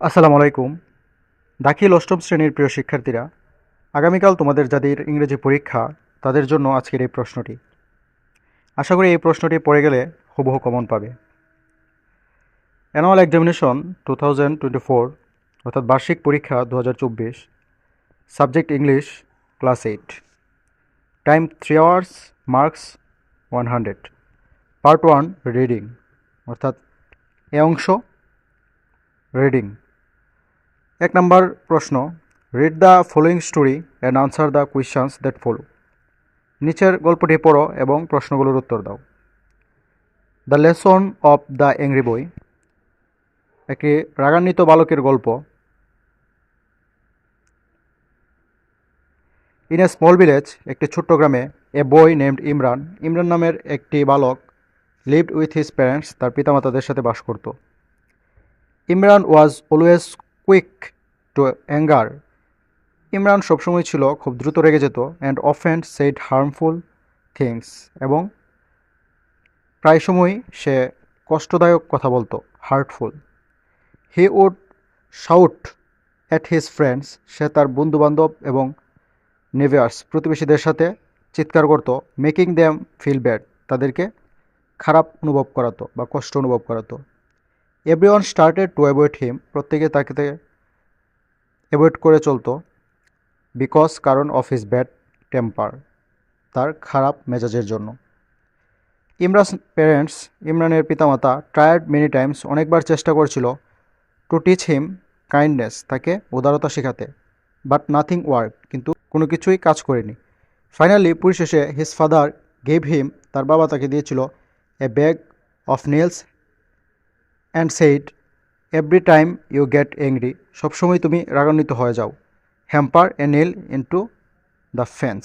আসসালামু আলাইকুম। দাখিল অষ্টম শ্রেণির প্রিয় শিক্ষার্থীরা, আগামীকাল তোমাদের যাদের ইংরেজি পরীক্ষা, তাদের জন্য আজকের এই প্রশ্নটি। আশা করি এই প্রশ্নটি পড়ে গেলে হুবহু কমন পাবে। Annual examination two thousand twenty four অর্থাৎ বার্ষিক পরীক্ষা দু হাজার চব্বিশ, subject English, class eight. Time three hours marks one hundred part one reading অর্থাৎ এ অংশ রিডিং এক নম্বর প্রশ্ন read the following story and answer the questions that follow নিচের গল্পটি পড়ো এবং প্রশ্নগুলোর উত্তর দাও। The lesson of the angry boy একটি রাগান্বিত বালকের গল্প। ইন এ স্মল ভিলেজ একটি ছোট্ট গ্রামে এ বই নেমড ইমরান ইমরান নামের একটি বালক লিভড উইথ হিজ প্যারেন্টস তার পিতামাতাদের সাথে বাস করত। Imran was always quick to anger Imran সবসময় ছিল খুব দ্রুত রেগে যেত অ্যান্ড অফেন্ড সেড হার্মফুল থিংস এবং প্রায় সময়ই সে কষ্টদায়ক কথা বলতো hurtful he would shout at his friends সে তার বন্ধুবান্ধব এবং নেভিয়ার্স প্রতিবেশীদের সাথে চিৎকার করতো মেকিং দ্যাম ফিল ব্যাড তাদেরকে খারাপ অনুভব করাতো বা কষ্ট অনুভব করাতো। Everyone started to avoid him প্রত্যেকে তাকে অ্যাভয়েড করে চলতো। বিকজ কারণ অফ হিজ ব্যাড টেম্পার তার খারাপ মেজাজের জন্য। ইমরান প্যারেন্টস ইমরানের পিতামাতা ট্রায়ার্ড মেনি টাইমস অনেকবার চেষ্টা করছিল টু টিচ হিম কাইন্ডনেস তাকে উদারতা শেখাতে। বাট নাথিং ওয়ার্ক কিন্তু কোনো কিছুই কাজ করেনি। ফাইনালি পরিশেষে হিজ ফাদার গেভ হিম তার বাবা তাকে দিয়েছিল a bag of nails and said every time you get angry সবসময় তুমি রাগান্বিত হয়ে যাও। Hammer a nail into the fence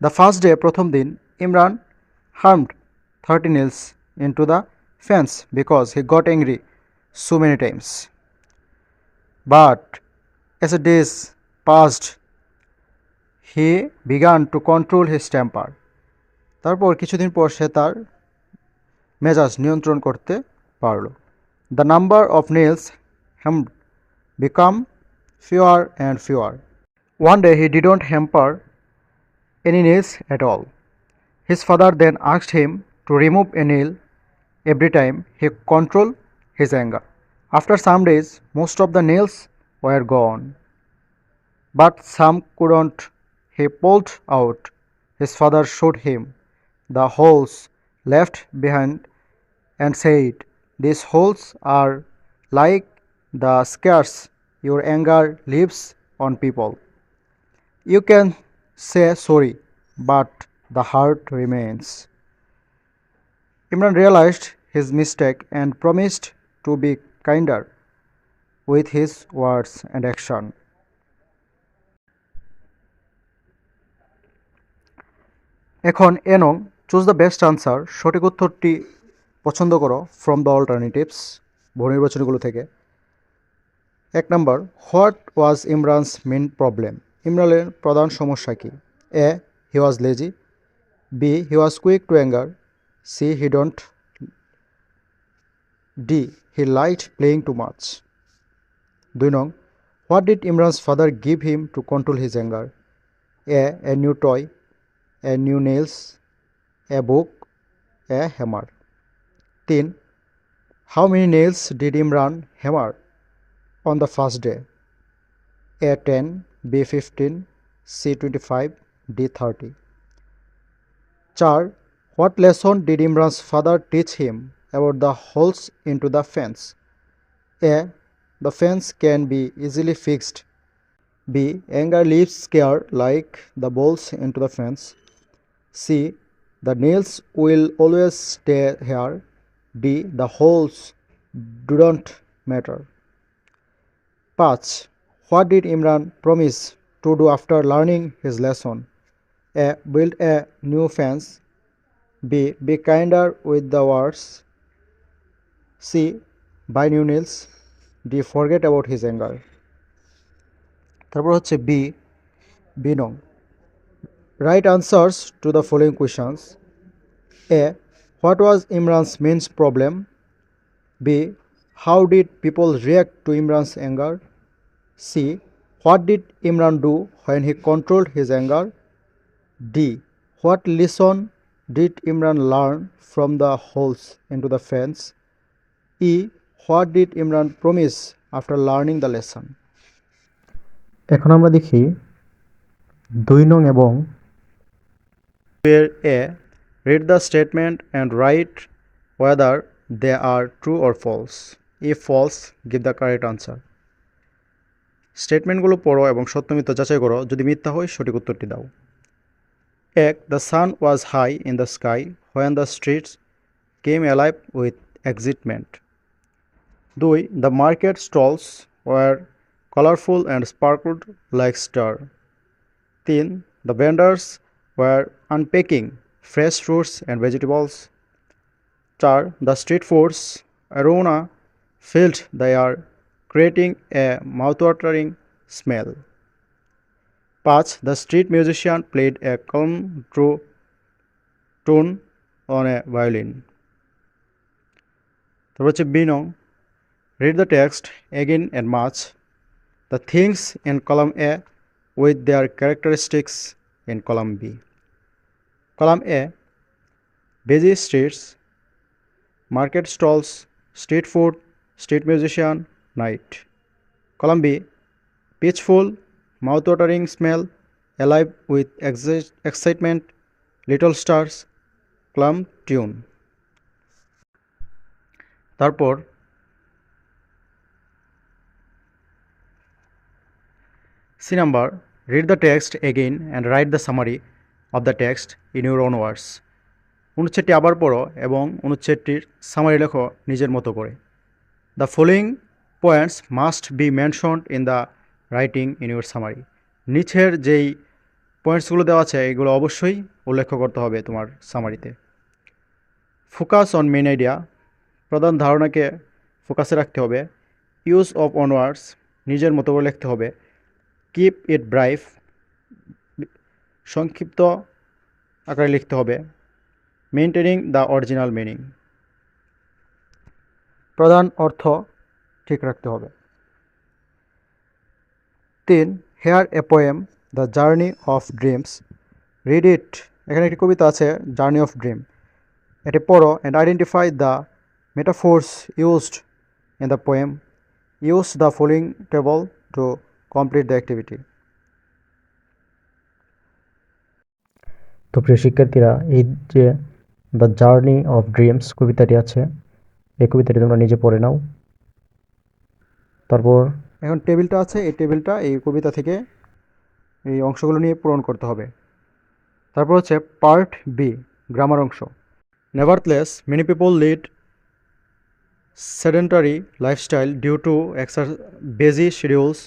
the first day প্রথম দিন Imran harmed thirty nails into the fence because he got angry so many times but as a days passed he began to control his temper তারপর কিছুদিন পর সে তার মেজাজ নিয়ন্ত্রণ করতে পারল। The number of nails hemmed become fewer and fewer. One day he didn't hamper any nails at all. His father then asked him to remove a nail every time he controlled his anger. After some days, most of the nails were gone, but some couldn't. He pulled out. His father showed him the holes left behind and said, These holes are like the scars your anger leaves on people. You can say sorry, but the heart remains. Imran realized his mistake and promised to be kinder with his words and action. এখন এ নং choose the best answer সঠিক উত্তরটি পছন্দ করো from the alternatives বহু নির্বাচনীগুলো থেকে। এক নম্বর what was Imran's main problem ইমরানের প্রধান সমস্যা কি? A he was lazy B he was quick to anger C he don't D he liked playing too much দুই নং what did Imran's father give him to control his anger A a new toy a new nails a book a hammer 10. How many nails did Imran hammer on the first day? A 10, B 15, C 25, D 30. 4. What lesson did Imran's father teach him about the holes into the fence? A. The fence can be easily fixed. B. Anger leaves scare like the balls into the fence. C. The nails will always stay here D. The holes don't matter. 5. What did Imran promise to do after learning his lesson? A. Build a new fence. B. Be kinder with the words. C. Buy new nails. D. Forget about his anger. তারপর হচ্ছে B B নং write answers to the following questions A What was Imran's mains problem B How did people react to Imran's anger? C. What did Imran do when he controlled his anger? D. What lesson did Imran learn from the holes into the fence? E. What did Imran promise after learning the lesson? এখন আমরা দেখি দুই নং এবং এ read the statement and write whether they are true or false. If false, give the correct answer. স্টেটমেন্টগুলো পড়ো এবং সত্য মিথ্যা যাচাই করো। যদি মিথ্যা হয় সঠিক উত্তরটি দাও। এক the sun was high in the sky when the streets came alive with excitement দুই the market stalls were colourful and sparkled like star তিন the vendors were unpacking fresh fruits and vegetables চার the street foods aroma filled the air, creating a mouthwatering smell. 5. The street musician played a calm, true tune on a violin. তারপর হচ্ছে B নং read the text again and match the things in column A with their characteristics in column B. Column A busy streets, market stalls, street food, street musician, night. Column B peaceful, mouth-watering smell, alive with exi- excitement, little stars, clum tune. তারপর C number read the text again and write the summary of the text in your own words অনুচ্ছেদটি আবার পড়ো এবং অনুচ্ছেদটির summary লেখো নিজের মতো করে। The following points must be mentioned in the writing in your summary নিচের যেই পয়েন্টসগুলো দেওয়া আছে, এগুলো অবশ্যই উল্লেখ করতে হবে তোমার সামারিতে ফোকাস অন মেন আইডিয়া প্রধান ধারণাকে ফোকাসে রাখতে হবে। ইউজ অফ অনওয়ার্ডস নিজের মতো করে লিখতে হবে। কিপ ইট ব্রাইফ সংক্ষিপ্ত আকারে লিখতে হবে। মেনটেনিং দ্য অরিজিনাল মিনিং প্রধান অর্থ ঠিক রাখতে হবে। তিন here a poem the journey of dreams read it এখানে একটি কবিতা আছে জার্নি অফ ড্রিম এটি পড়ো and identify the metaphors used in the poem use the following table to complete the activity তো প্রিয় শিক্ষার্থীরা এই যে দ্য জার্নি অফ ড্রিমস কবিতাটি আছে এই কবিতাটি তোমরা নিজে পড়ে নাও। তারপর এখন টেবিলটা আছে এই টেবিলটা এই কবিতা থেকে এই অংশগুলো নিয়ে পূরণ করতে হবে। তারপর হচ্ছে পার্ট বি গ্রামার অংশ। Nevertheless many people lead sedentary lifestyle due to exer- busy schedules.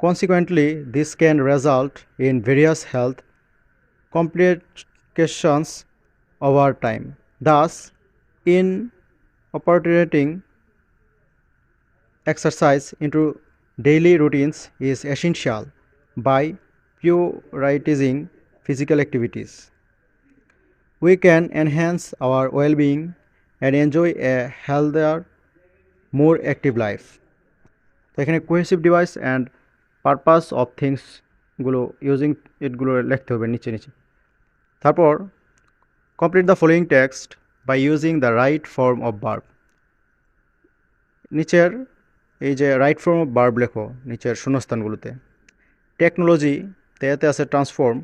Consequently, this can result in various health complications over time. Thus, in incorporating exercise into daily routines is essential by prioritizing physical activities. We can enhance our well being and enjoy a healthier, more active life. তো এখানে cohesive device and purpose of থিংসগুলো using ইটগুলো লিখতে হবে নিচে নিচে তারপর complete the following text by using the right form of verb নিচের এই যে রাইট ফর্ম অফ বার্ব লেখো নিচের শূন্যস্থানগুলোতে। টেকনোলজি এতে আছে transform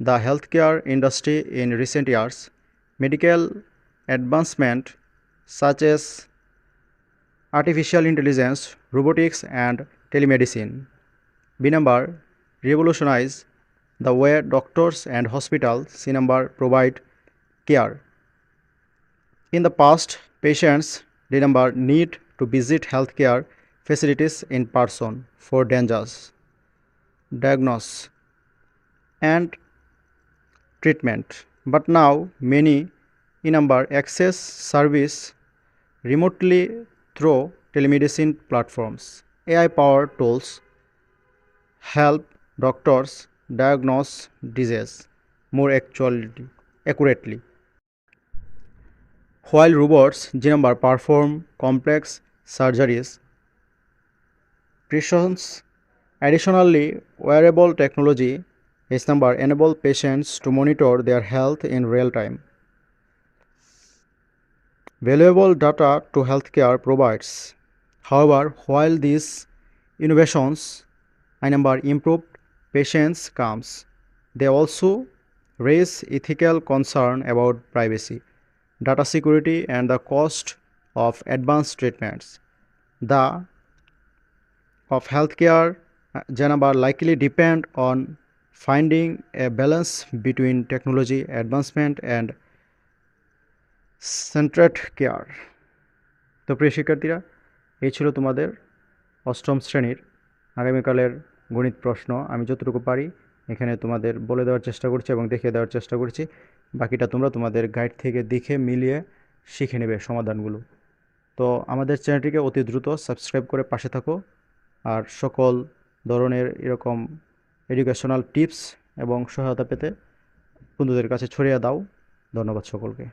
the health care industry in recent years medical advancement such as artificial intelligence robotics, and telemedicine B number revolutionize the way doctors and hospitals C number provide care. In the past, patients D number need to visit healthcare facilities in person for dangers, diagnose, and treatment. But now many in number access service remotely through telemedicine platforms. AI powered tools help doctors diagnose disease more actually, accurately. While robots G number perform complex surgeries. Precautions. Additionally, wearable technology is number enable patients to monitor their health in real time. Valuable data to healthcare provides. However, while these innovations I number improved patients comes, they also raise ethical concern about privacy, data security, and the cost of advanced treatments. The of healthcare uh, likely depend on finding a balance between technology advancement and centered care. তো প্রিয় শিক্ষার্থীরা এই ছিল তোমাদের অষ্টম শ্রেণির আগামীকালের গণিত প্রশ্ন, আমি যতটুকু পারি এখানে তোমাদের বলে দেওয়ার চেষ্টা করছি এবং দেখিয়ে দেওয়ার চেষ্টা করছি। বাকিটা তোমরা তোমাদের গাইড থেকে দেখে, মিলিয়ে শিখে নেবে সমাধানগুলো। তো আমাদের চ্যানেলটিকে অতি দ্রুত সাবস্ক্রাইব করে পাশে থাকো। আর সকল ধরনের এরকম এডুকেশনাল টিপস এবং সহায়তা পেতে বন্ধুদের কাছে ছড়িয়ে দাও। ধন্যবাদ সকলকে।